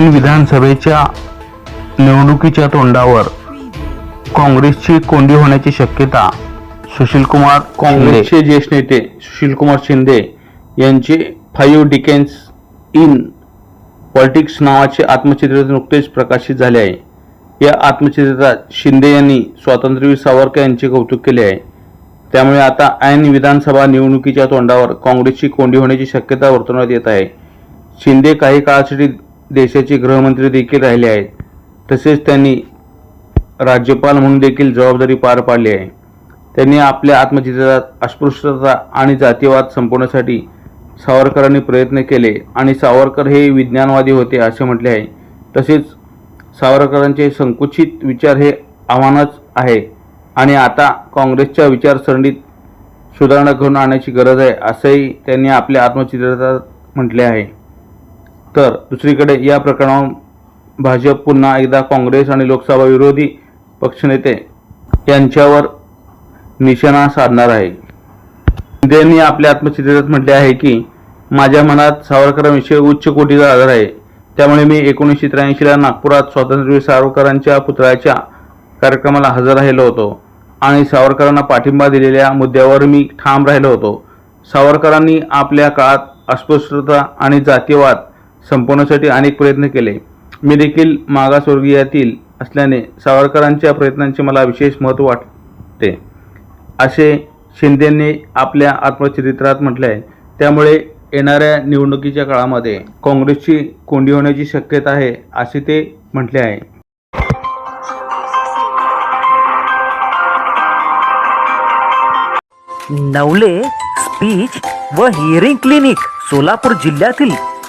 विधानसभेच्या निवडणुकीच्या तोंडावर काँग्रेसची कोंडी होण्याची शक्यता सुशीलकुमार काँग्रेसचे ज्येष्ठ नेते सुशीलकुमार शिंदे यांचे फाईव्ह डिकेन्स इन पॉलिटिक्स नावाचे आत्मचित्र नुकतेच प्रकाशित झाले आहे. या आत्मचित्रात शिंदे यांनी स्वातंत्र्यवीर सावरकर यांचे कौतुक केले आहे. त्यामुळे आता ऐन विधानसभा निवडणुकीच्या तोंडावर काँग्रेसची कोंडी होण्याची शक्यता वर्तवण्यात येत आहे. शिंदे काही काळासाठी देशाचे गृहमंत्री देखील राहिले आहेत. तसेच त्यांनी राज्यपाल म्हणून देखील जबाबदारी पार पाडली आहे. त्यांनी आपल्या आत्मचित्रात अस्पृश्यता आणि जातीवाद संपवण्यासाठी सावरकरांनी प्रयत्न केले आणि सावरकर हे विज्ञानवादी होते असे म्हटले आहे. तसेच सावरकरांचे संकुचित विचार हे आव्हानच आहे आणि आता काँग्रेसच्या विचारसरणीत सुधारणा घडून आणण्याची गरज आहे असंही त्यांनी आपल्या आत्मचित्रात म्हटले आहे. तर दुसरीकडे या प्रकरणावर भाजप पुन्हा एकदा काँग्रेस आणि लोकसभा विरोधी पक्षनेते यांच्यावर निशाणा साधणार आहे. शिंदेंनी आपल्या आत्मचित्रात म्हटले आहे की माझ्या मनात सावरकरांविषयी उच्च कोटीचा आधार आहे. त्यामुळे मी एकोणीसशे त्र्याऐंशीला नागपुरात स्वातंत्र्यवीर सावरकरांच्या पुतळ्याच्या कार्यक्रमाला हजर राहिलो होतो आणि सावरकरांना पाठिंबा दिलेल्या मुद्द्यावर मी ठाम राहिलो होतो. सावरकरांनी आपल्या काळात अस्पृश्यता आणि जातीयवाद संपवण्यासाठी अनेक प्रयत्न केले. मी देखील मागासवर्गीयातील असल्याने सावरकरांच्या प्रयत्नांचे मला विशेष महत्त्व वाटते. असे शिंदेंनी आपल्या आत्मचरित्रात म्हटले आहे त्यामुळे येणाऱ्या निवडणुकीच्या काळामध्ये काँग्रेसची कोंडी होण्याची शक्यता आहे असे ते म्हटले आहे. नवले स्पीच व हिअरिंग क्लिनिक सोलापूर जिल्ह्यातील